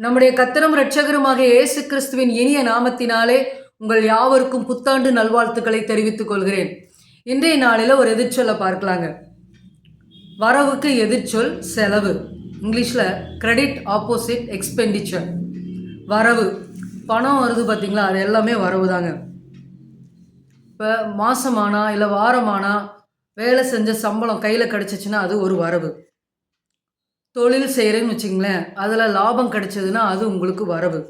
நம்முடைய கத்தரும் இரட்சகருமாக இயேசு கிறிஸ்துவின் இனிய நாமத்தினாலே உங்கள் யாவருக்கும் புத்தாண்டு நல்வாழ்த்துக்களை தெரிவித்துக் கொள்கிறேன். இன்றைய நாளில் ஒரு எதிர்ச்சொல்லை பார்க்கலாங்க. வரவுக்கு எதிர்ச்சொல் செலவு. இங்கிலீஷில் கிரெடிட் ஆப்போசிட் எக்ஸ்பெண்டிச்சர் வரவு. பணம் வருது பார்த்தீங்களா அது எல்லாமே வரவு தாங்க இப்போ மாதமானா இல்லை வாரமானா வேலை செஞ்ச சம்பளம் கையில் கிடச்சிச்சின்னா அது ஒரு வரவு. தொழில் செய்கிறேன்னு வச்சுங்களேன் அதில் லாபம் கிடைச்சதுன்னா அது உங்களுக்கு வரவு.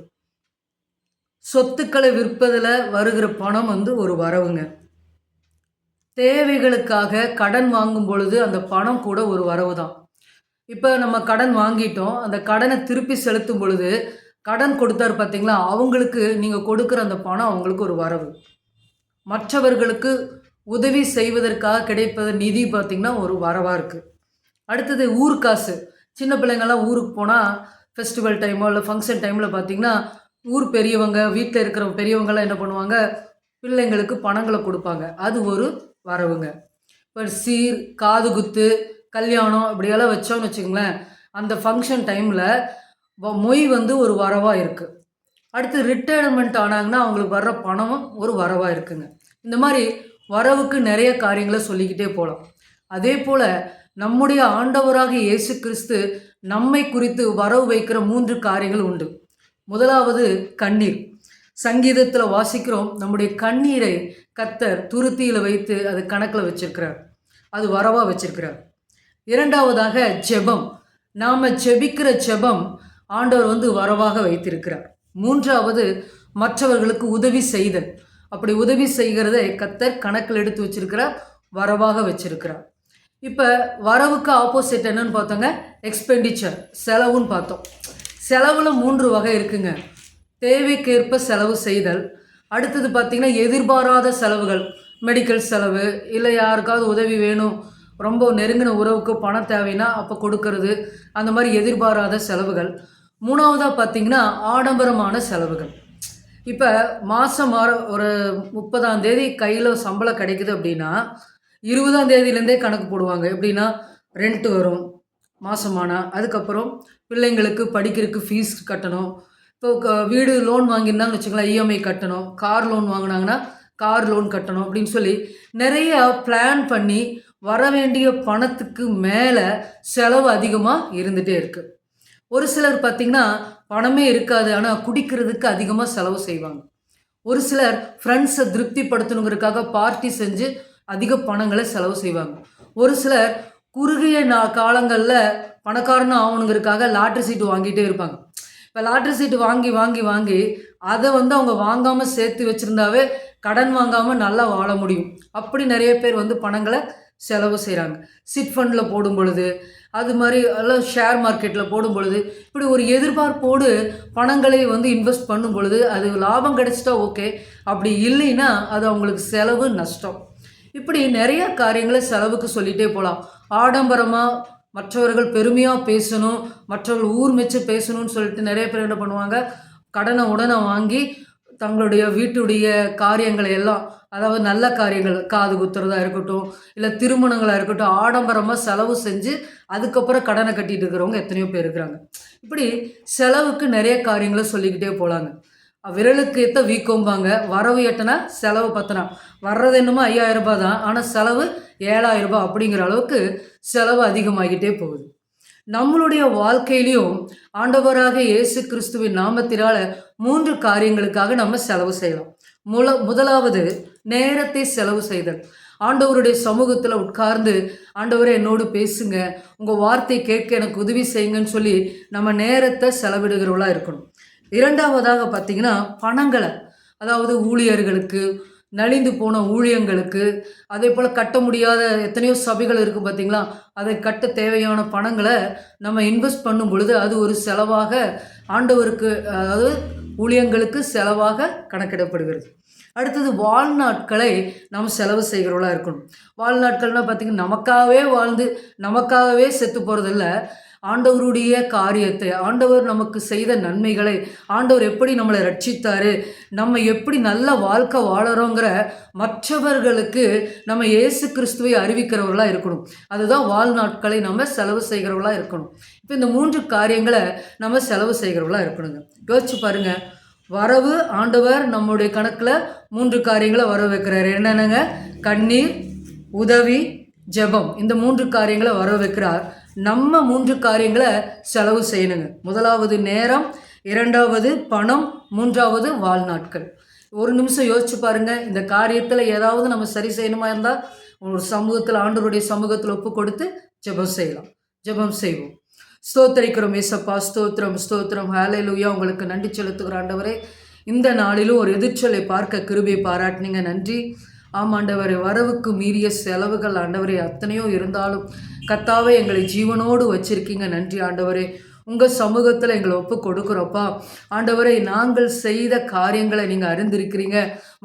சொத்துக்களை விற்பதில் வருகிற பணம் வந்து ஒரு வரவுங்க. தேவைகளுக்காக கடன் வாங்கும் பொழுது அந்த பணம் கூட ஒரு வரவு தான் இப்போ நம்ம கடன் வாங்கிட்டோம் அந்த கடனை திருப்பி செலுத்தும் பொழுது கடன் கொடுத்தாரு பார்த்தீங்களா அவங்களுக்கு நீங்கள் கொடுக்குற அந்த பணம் அவங்களுக்கு ஒரு வரவு. மற்றவர்களுக்கு உதவி செய்வதற்காக கிடைப்பது நிதி பார்த்திங்கன்னா ஒரு வரவாக இருக்குது அடுத்தது ஊர்காசு சின்ன பிள்ளைங்கள்லாம் ஊருக்கு போனால் ஃபெஸ்டிவல் டைமோ இல்லை ஃபங்க்ஷன் டைமில் பார்த்திங்கன்னா ஊர் பெரியவங்க வீட்டில் இருக்கிற பெரியவங்களாம் என்ன பண்ணுவாங்க? பிள்ளைங்களுக்கு பணங்களை கொடுப்பாங்க. அது ஒரு வரவுங்க. இப்போ சீர் காது குத்து கல்யாணம் இப்படியெல்லாம் வச்சோம்னு வச்சுக்கோங்களேன் அந்த ஃபங்க்ஷன் டைமில் மொய் வந்து ஒரு வரவாக இருக்குது அடுத்து ரிட்டையர்மெண்ட் ஆனாங்கன்னா அவங்களுக்கு வர்ற பணமும் ஒரு வரவாக இருக்குங்க. இந்த மாதிரி வரவுக்கு நிறைய காரியங்களை சொல்லிக்கிட்டே போகலாம் அதே போல் நம்முடைய ஆண்டவராக இயேசு கிறிஸ்து நம்மை குறித்து வரவு வைக்கிற மூன்று காரியங்கள் உண்டு. முதலாவது கண்ணீர். சங்கீதத்தில் வாசிக்கிறோம் நம்முடைய கண்ணீரை கத்தர் துருத்தியில் வைத்து அது கணக்கில் வச்சிருக்கிறார். அது வரவாக வச்சிருக்கிறார்? இரண்டாவதாக ஜெபம். நாம் ஜெபிக்கிற ஜெபம் ஆண்டவர் வந்து வரவாக வைத்திருக்கிறார். மூன்றாவது மற்றவர்களுக்கு உதவி செய்தல். அப்படி உதவி செய்கிறதை கத்தர் கணக்கில் எடுத்து வச்சிருக்கிறார் வரவாக வச்சிருக்கிறார். இப்போ வரவுக்கு ஆப்போசிட் என்னன்னு பார்த்தோங்க எக்ஸ்பெண்டிச்சர் செலவுன்னு பார்த்தோம். செலவில் மூன்று வகை இருக்குங்க. தேவைக்கேற்ப செலவு செய்தல். அடுத்தது பார்த்திங்கன்னா எதிர்பாராத செலவுகள். மெடிக்கல் செலவு இல்லை யாருக்காவது உதவி வேணும் ரொம்ப நெருங்கின உறவுக்கு பணம் தேவைன்னா அப்போ கொடுக்கறது அந்த மாதிரி எதிர்பாராத செலவுகள். மூணாவதாக பார்த்திங்கன்னா ஆடம்பரமான செலவுகள். இப்போ மாதம் ஒரு முப்பதாம் தேதி கையில் சம்பளம் கிடைக்குது அப்படின்னா இருபதாம் தேதியிலேருந்தே கணக்கு போடுவாங்க. எப்படின்னா ரெண்ட்டு வரும் மாதமானா அதுக்கப்புறம் பிள்ளைங்களுக்கு படிக்கிறதுக்கு ஃபீஸ் கட்டணும். இப்போ வீடு லோன் வாங்கியிருந்தாங்கன்னு வச்சுக்கலாம் இஎம்ஐ கட்டணும். கார் லோன் வாங்கினாங்கன்னா கார் லோன் கட்டணும் அப்படின்னு சொல்லி நிறைய பிளான் பண்ணி வர வேண்டிய பணத்துக்கு மேலே செலவு அதிகமாக இருந்துகிட்டே இருக்குது ஒரு சிலர் பார்த்திங்கன்னா பணமே இருக்காது ஆனால் குடிக்கிறதுக்கு அதிகமாக செலவு செய்வாங்க. ஒரு சிலர் ஃப்ரெண்ட்ஸை திருப்திப்படுத்தணுங்கிறதுக்காக பார்ட்டி செஞ்சு அதிக பணங்களை செலவு செய்வாங்க. ஒரு சிலர் குறுகிய நா காலங்களில் பணக்காரனும் ஆகணுங்கிறதுக்காக லாட்ரி சீட்டு வாங்கிட்டே இருப்பாங்க. இப்போ லாட்ரி சீட்டு வாங்கி வாங்கி வாங்கி அதை வந்து அவங்க வாங்காமல் சேர்த்து வச்சுருந்தாவே கடன் வாங்காமல் நல்லா வாழ முடியும். அப்படி நிறைய பேர் வந்து பணங்களை செலவு செய்கிறாங்க சிட் ஃபண்டில் போடும் பொழுது அது மாதிரி எல்லாம் ஷேர் மார்க்கெட்டில் போடும் பொழுது இப்படி ஒரு எதிர்பார்ப்போடு பணங்களை வந்து இன்வெஸ்ட் பண்ணும் பொழுது அது லாபம் கிடைச்சிட்டா ஓகே. அப்படி இல்லைன்னா அது அவங்களுக்கு செலவு நஷ்டம். இப்படி நிறைய காரியங்களை செலவுக்கு சொல்லிகிட்டே போகலாம் ஆடம்பரமாக மற்றவர்கள் பெருமையாக பேசணும் மற்றவர்கள் ஊர் மெச்சு பேசணும்னு சொல்லிட்டு நிறைய பேர் என்ன பண்ணுவாங்க? கடனை உடனே வாங்கி தங்களுடைய வீட்டுடைய காரியங்களை எல்லாம் அதாவது நல்ல காரியங்கள் காது குத்துறதா இருக்கட்டும் இல்லை திருமணங்களாக இருக்கட்டும் ஆடம்பரமாக செலவு செஞ்சு அதுக்கப்புறம் கடனை கட்டிட்டு இருக்கிறவங்க எத்தனையோ பேர் இருக்கிறாங்க. இப்படி செலவுக்கு நிறைய காரியங்களை சொல்லிக்கிட்டே போகலாங்க விரலுக்கு ஏற்ற வீக்கம்பாங்க. வரவு எட்டனா செலவு பத்தனா. வர்றது என்னமோ ஐயாயிரம் ரூபாய் தான். ஆனால் செலவு ஏழாயிரம் ரூபாய் அப்படிங்கிற அளவுக்கு செலவு அதிகமாகிட்டே போகுது. நம்மளுடைய வாழ்க்கையிலையும் ஆண்டவராக இயேசு கிறிஸ்துவின் நாமத்தினால மூன்று காரியங்களுக்காக நம்ம செலவு செய்யலாம். முல முதலாவது நேரத்தை செலவு செய்தல். ஆண்டவருடைய சமூகத்தில் உட்கார்ந்து ஆண்டவரை என்னோடு பேசுங்க. உங்கள் வார்த்தை கேட்க எனக்கு உதவி செய்யுங்கன்னு சொல்லி நம்ம நேரத்தை செலவிடுகிறவளாக இருக்கணும். இரண்டாவதாக பார்த்தீங்கன்னா பணங்களை அதாவது ஊழியர்களுக்கு நலிந்து போன ஊழியங்களுக்கு அதே போல் கட்ட முடியாத எத்தனையோ சபைகள் இருக்குது பார்த்தீங்களா? அதை கட்ட தேவையான பணங்களை நம்ம இன்வெஸ்ட் பண்ணும் பொழுது அது ஒரு செலவாக ஆண்டவருக்கு அதாவது ஊழியங்களுக்கு செலவாக கணக்கிடப்படுகிறது. அடுத்தது வாழ்நாட்களை நாம் செலவு செய்கிறவளாக இருக்கணும். வாழ்நாட்கள்னால் பார்த்திங்கன்னா நமக்காகவே வாழ்ந்து நமக்காகவே செத்து போகிறதில்ல ஆண்டவருடைய காரியத்தை ஆண்டவர் நமக்கு செய்த நன்மைகளை ஆண்டவர் எப்படி நம்மளை ரட்சித்தாரு நம்ம எப்படி நல்ல வாழ்க்கை வாழறோங்கிற மற்றவர்களுக்கு நம்ம இயேசு கிறிஸ்துவை அறிவிக்கிறவர்களாக இருக்கணும். அதுதான் வாழ்நாட்களை நம்ம செலவு செய்கிறவர்களாக இருக்கணும். இப்போ இந்த மூன்று காரியங்களை நம்ம செலவு செய்கிறவர்களாக இருக்கணுங்க. யோசிச்சு பாருங்க. வரவு ஆண்டவர் நம்முடைய கணக்கில் மூன்று காரியங்களை வர வைக்கிறாரு. என்னென்னங்க? கண்ணீர் உதவி ஜெபம். இந்த மூன்று காரியங்களை வர வைக்கிறார். நம்ம மூன்று காரியங்களை செலவு செய்யணுங்க. முதலாவது நேரம் இரண்டாவது பணம் மூன்றாவது வாழ்நாட்கள். ஒரு நிமிஷம் யோசிச்சு பாருங்க இந்த காரியத்தில் ஏதாவது நம்ம சரி செய்யணுமா இருந்தால் ஒரு சமூகத்தில் ஆண்டவருடைய சமூகத்தில் ஒப்பு கொடுத்து ஜெபம் செய்யலாம். ஜெபம் செய்வோம். ஸ்தோத்தரிக்கிறோம் ஏசப்பா ஸ்தோத்திரம் ஸ்தோத்திரம். ஹாலேலூயா உங்களுக்கு நன்றி செலுத்துகிற ஆண்டவரே இந்த நாளிலும் ஒரு எதிர்ச்சொலை பார்க்க கிருபை பாராட்டினீங்க. நன்றி. ஆமாண்டவரே வரவுக்கு மீறிய செலவுகள் ஆண்டவரே அத்தனையோ இருந்தாலும் கத்தாவே எங்களை ஜீவனோடு வச்சிருக்கீங்க. நன்றி ஆண்டவரே. உங்கள் சமூகத்தில் எங்களை ஒப்பு கொடுக்குறோப்பா. ஆண்டவரை நாங்கள் செய்த காரியங்களை நீங்கள் அறிந்திருக்கிறீங்க.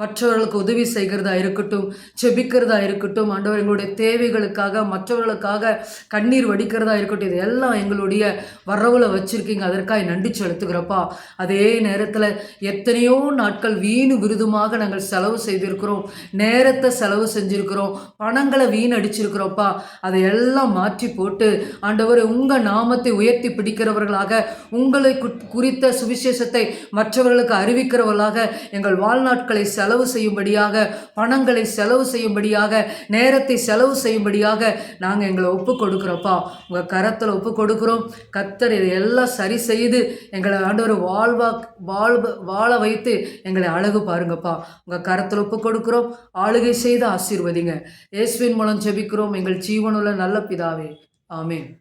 மற்றவர்களுக்கு உதவி செய்கிறதா இருக்கட்டும் செபிக்கிறதா இருக்கட்டும் ஆண்டவர் எங்களுடைய தேவைகளுக்காக மற்றவர்களுக்காக கண்ணீர் வடிக்கிறதா இருக்கட்டும் இது எல்லாம் எங்களுடைய வரவுல வச்சுருக்கீங்க. அதற்காக நன்றி செலுத்துகிறப்பா. அதே நேரத்தில் எத்தனையோ நாட்கள் வீணு விருதுமாக நாங்கள் செலவு செய்திருக்கிறோம். நேரத்தை செலவு செஞ்சுருக்கிறோம். பணங்களை வீணடிச்சிருக்கிறோப்பா. அதை எல்லாம் மாற்றி போட்டு ஆண்டவர் உங்கள் நாமத்தை உயர்த்தி பிடிக்கிற பிடிக்கிறவர்களாக உங்களை குறித்த சுவிசேஷத்தை மற்றவர்களுக்கு அறிவிக்கிறவர்களாக எங்கள் வாழ்நாட்களை செலவு செய்யும்படியாக பணங்களை செலவு செய்யும்படியாக நேரத்தை செலவு செய்யும்படியாக நாங்கள் எங்களை ஒப்பு கொடுக்குறோப்பா உங்கள் கரத்தில் ஒப்பு கொடுக்குறோம். கத்தர் இதை எல்லாம் சரி செய்து எங்களை ஆண்டவர் வாழ்வா வாழ்வு வாழ வைத்து எங்களை அழகு பாருங்கப்பா. உங்கள் கரத்தில் ஒப்பு கொடுக்குறோம். ஆளுகை செய்து ஆசீர்வதிங்க. இயேசுவின் மூலம் ஜெபிக்கிறோம். எங்கள் ஜீவனுள்ள நல்ல பிதாவே. ஆமேன்.